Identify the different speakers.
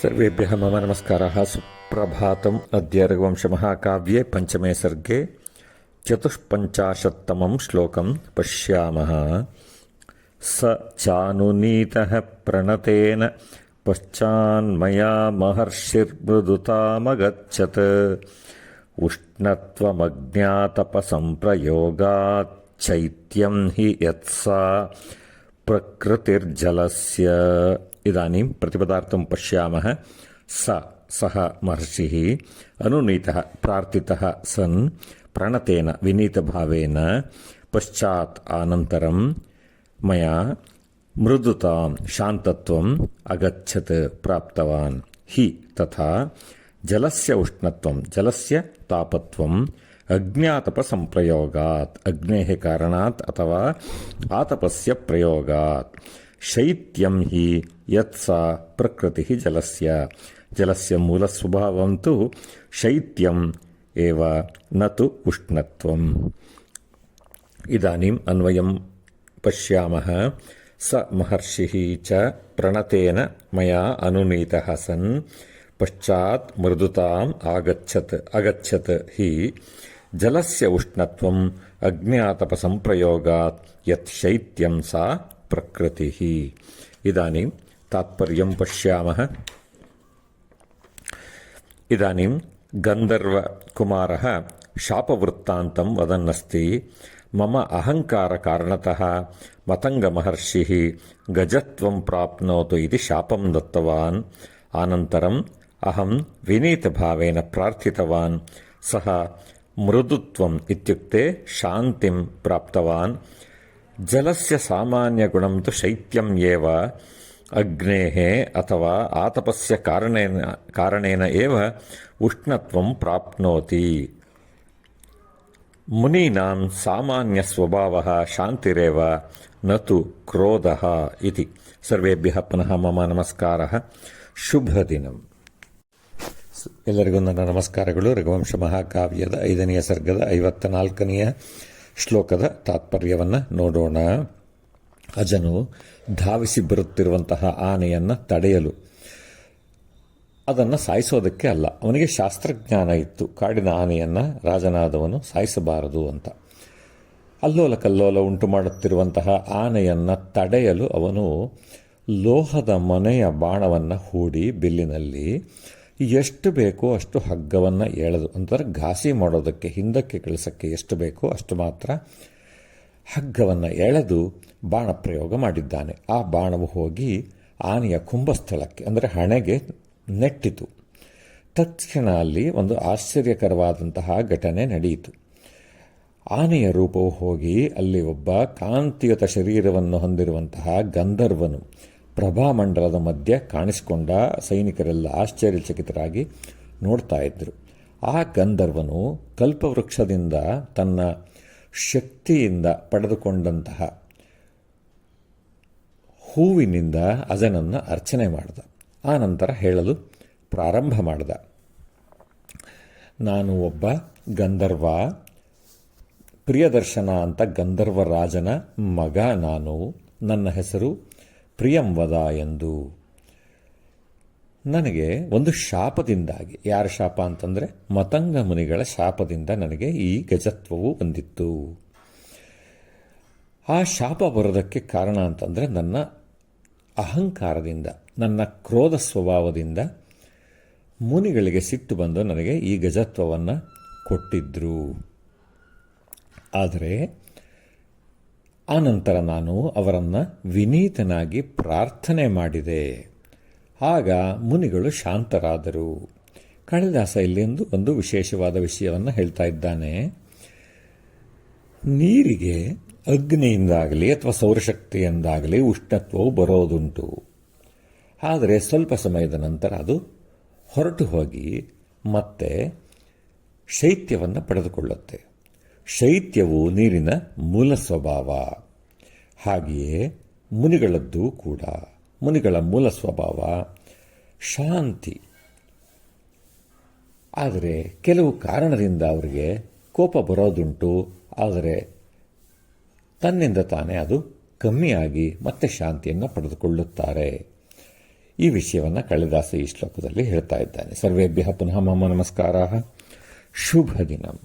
Speaker 1: सर्वेभ्यः मम नमस्कारः सुप्रभातम् अद्य रघुवंशमहाकाव्ये पञ्चमे सर्गे चतुष्पञ्चाशत्तमं श्लोकं पश्यामः स चानुनीतः प्रणतेन पश्चान्मया महर्षिर्मृदुतामगच्छत् उष्णत्वमज्ञातपसम्प्रयोगाच्चैत्यं हि यत्सा प्रकृतिर्जलस्य ఇదానీం ప్రతిపదార్థం పశ్యామः స సహ మహర్షిः అనునీతः ప్రార్థితः సన్ ప్రణతేన వినీతభావేన పశ్చాత్ అనంతరం మయా మృదుతాం శాంతత్వం అగచ్చత్ ప్రాప్తవాన్ హి తథా జలస్య ఉష్ణత్వం జలస్య తాపత్వం అజ్ఞాతప సంప్రయోగాత్ అగ్నే కారణాత్ అథవా ఆతపస్య ప్రయోగాత్ శైత్యం హి యత్సా ప్రకృతి జలస్య. జలస్య మూల స్వభావం తు శైత్యం ఏవ నతు ఉష్ణత్వం. ఇదానీం అన్వయం పశ్యామः. స మహర్షిः చ ప్రణతేన మయా అనునీతः సన్. పశ్చాత్ మృదుతాం ఆగచ్చత్ అగచ్చత్ హి. జలస్య ఉష్ణత్వం అజ్ఞాతపసంప్రయోగాత్ యత్ శైత్యం సా ప్రకృతి. ఇదానీం తాత్పర్యం పశ్యామ. ఇదానీం గంధర్వకుమారः శాపవృత్తాంతం వదన్నస్తి. మమ అహంకారకారణతः మతంగమహర్షిः గజత్వం ప్రాప్నోతు ఇది శాపం దత్తవాన్. అనంతరం అహం వినీతభావేన ప్రార్థితవాన్. సహ మృదుత్వం ఇత్యుక్తే శాంతిం ప్రాప్తవాన్. ಜಲಸ್ಯ ಸಾಮಾನ್ಯ ಗುಣಂ ತು ಶೈತ್ಯಂ ಏವ, ಅಗ್ನೇಹೆ ಅಥವಾ ಆತಪಸ್ಯ ಕಾರಣೇನ ಕಾರಣೇನ ಏವ ಉಷ್ಣತ್ವಂ ಪ್ರಾಪ್ನೋತಿ. ಮುನೀನಾಂ ಸಾಮಾನ್ಯ ಸ್ವಭಾವ ಶಾಂತಿರೇವ, ನತು ಕ್ರೋಧ ಇತಿ. ಸರ್ವೇಭ್ಯ ಪುನಃ ಮಮ ನಮಸ್ಕಾರ. ಶುಭ ದಿನಂ. ಎಲ್ಲರಿಗೂ ನನ್ನ ನಮಸ್ಕಾರಗಳು. ರಘುವಂಶ ಮಹಾಕಾವ್ಯದ ಐದನೆಯ ಸರ್ಗದ ಐವತ್ತ ನಾಲ್ಕನೆಯ ಶ್ಲೋಕದ ತಾತ್ಪರ್ಯವನ್ನು ನೋಡೋಣ. ಅಜನು ಧಾವಿಸಿ ಬರುತ್ತಿರುವಂತಹ ಆನೆಯನ್ನು ತಡೆಯಲು. ಅದನ್ನು ಸಾಯಿಸೋದಕ್ಕೆ ಅಲ್ಲ, ಅವನಿಗೆ ಶಾಸ್ತ್ರಜ್ಞಾನ ಇತ್ತು. ಕಾಡಿನ ಆನೆಯನ್ನು ರಾಜನಾದವನು ಸಾಯಿಸಬಾರದು ಅಂತ. ಅಲ್ಲೋಲ ಕಲ್ಲೋಲ ಉಂಟು ಮಾಡುತ್ತಿರುವಂತಹ ಆನೆಯನ್ನು ತಡೆಯಲು ಅವನು ಲೋಹದ ಮನೆಯ ಬಾಣವನ್ನು ಹೂಡಿ ಬಿಲ್ಲಿನಲ್ಲಿ ಎಷ್ಟು ಬೇಕೋ ಅಷ್ಟು ಹಗ್ಗವನ್ನು ಎಳೆದು ಅಂತಂದರೆ ಘಾಸಿ ಮಾಡೋದಕ್ಕೆ, ಹಿಂದಕ್ಕೆ ಕಳಿಸೋಕ್ಕೆ ಎಷ್ಟು ಬೇಕೋ ಅಷ್ಟು ಮಾತ್ರ ಹಗ್ಗವನ್ನು ಎಳೆದು ಬಾಣ ಪ್ರಯೋಗ ಮಾಡಿದ್ದಾನೆ. ಆ ಬಾಣವು ಹೋಗಿ ಆನೆಯ ಕುಂಭಸ್ಥಳಕ್ಕೆ, ಅಂದರೆ ಹಣೆಗೆ ನೆಟ್ಟಿತು. ತಕ್ಷಣ ಅಲ್ಲಿ ಒಂದು ಆಶ್ಚರ್ಯಕರವಾದಂತಹ ಘಟನೆ ನಡೆಯಿತು. ಆನೆಯ ರೂಪವು ಹೋಗಿ ಅಲ್ಲಿ ಒಬ್ಬ ಕಾಂತಿಯುತ ಶರೀರವನ್ನು ಹೊಂದಿರುವಂತಹ ಗಂಧರ್ವನು ಪ್ರಭಾಮಂಡಲದ ಮಧ್ಯೆ ಕಾಣಿಸಿಕೊಂಡ ಸೈನಿಕರೆಲ್ಲ ಆಶ್ಚರ್ಯಚಕಿತರಾಗಿ ನೋಡ್ತಾ ಇದ್ದರು ಆ ಗಂಧರ್ವನು ಕಲ್ಪವೃಕ್ಷದಿಂದ ತನ್ನ ಶಕ್ತಿಯಿಂದ ಪಡೆದುಕೊಂಡಂತಹ ಹೂವಿನಿಂದ ಅಜನನ್ನು ಅರ್ಚನೆ ಮಾಡಿದ. ಆ ನಂತರ ಹೇಳಲು ಪ್ರಾರಂಭ ಮಾಡಿದ. ನಾನು ಒಬ್ಬ ಗಂಧರ್ವ, ಪ್ರಿಯದರ್ಶನ ಅಂತ ಗಂಧರ್ವ ರಾಜನ ಮಗ ನಾನು. ನನ್ನ ಹೆಸರು ಪ್ರಿಯಂವದ ಎಂದು. ನನಗೆ ಒಂದು ಶಾಪದಿಂದಾಗಿ, ಯಾರ ಶಾಪ ಅಂತಂದರೆ ಮತಂಗ ಮುನಿಗಳ ಶಾಪದಿಂದ ನನಗೆ ಈ ಗಜತ್ವವು ಬಂದಿತ್ತು. ಆ ಶಾಪ ಬರೋದಕ್ಕೆ ಕಾರಣ ಅಂತಂದರೆ ನನ್ನ ಅಹಂಕಾರದಿಂದ, ನನ್ನ ಕ್ರೋಧ ಸ್ವಭಾವದಿಂದ ಮುನಿಗಳಿಗೆ ಸಿಟ್ಟು ಬಂದು ನನಗೆ ಈ ಗಜತ್ವವನ್ನು ಕೊಟ್ಟಿದ್ದರು ಆದರೆ ಆನಂತರ ನಾನು ಅವರನ್ನು ವಿನೀತನಾಗಿ ಪ್ರಾರ್ಥನೆ ಮಾಡಿದೆ. ಆಗ ಮುನಿಗಳು ಶಾಂತರಾದರು. ಕಾಳಿದಾಸ ಇಲ್ಲಿಂದು ಒಂದು ವಿಶೇಷವಾದ ವಿಷಯವನ್ನು ಹೇಳ್ತಾ ಇದ್ದಾನೆ. ನೀರಿಗೆ ಅಗ್ನಿಯಿಂದಾಗಲಿ ಅಥವಾ ಸೌರಶಕ್ತಿಯಿಂದಾಗಲಿ ಉಷ್ಣತ್ವವು ಬರೋದುಂಟು. ಆದರೆ ಸ್ವಲ್ಪ ಸಮಯದ ನಂತರ ಅದು ಹೊರಟು ಹೋಗಿ ಮತ್ತೆ ಶೈತ್ಯವನ್ನು ಪಡೆದುಕೊಳ್ಳುತ್ತೆ. ಶೈತ್ಯವು ನೀರಿನ ಮೂಲ ಸ್ವಭಾವ. ಹಾಗೆಯೇ ಮುನಿಗಳದ್ದು ಕೂಡ ಮುನಿಗಳ ಮೂಲ ಸ್ವಭಾವ ಶಾಂತಿ. ಆದರೆ ಕೆಲವು ಕಾರಣದಿಂದ ಅವರಿಗೆ ಕೋಪ ಬರೋದುಂಟು. ಆದರೆ ತನ್ನಿಂದ ತಾನೇ ಅದು ಕಮ್ಮಿಯಾಗಿ ಮತ್ತೆ ಶಾಂತಿಯನ್ನು ಪಡೆದುಕೊಳ್ಳುತ್ತಾರೆ. ಈ ವಿಷಯವನ್ನು ಕಾಳಿದಾಸ ಈ ಶ್ಲೋಕದಲ್ಲಿ ಹೇಳ್ತಾ ಇದ್ದಾನೆ. ಸರ್ವೇಭ್ಯ ಪುನಃ ಮಮ ನಮಸ್ಕಾರ. ಶುಭ ದಿನಂ.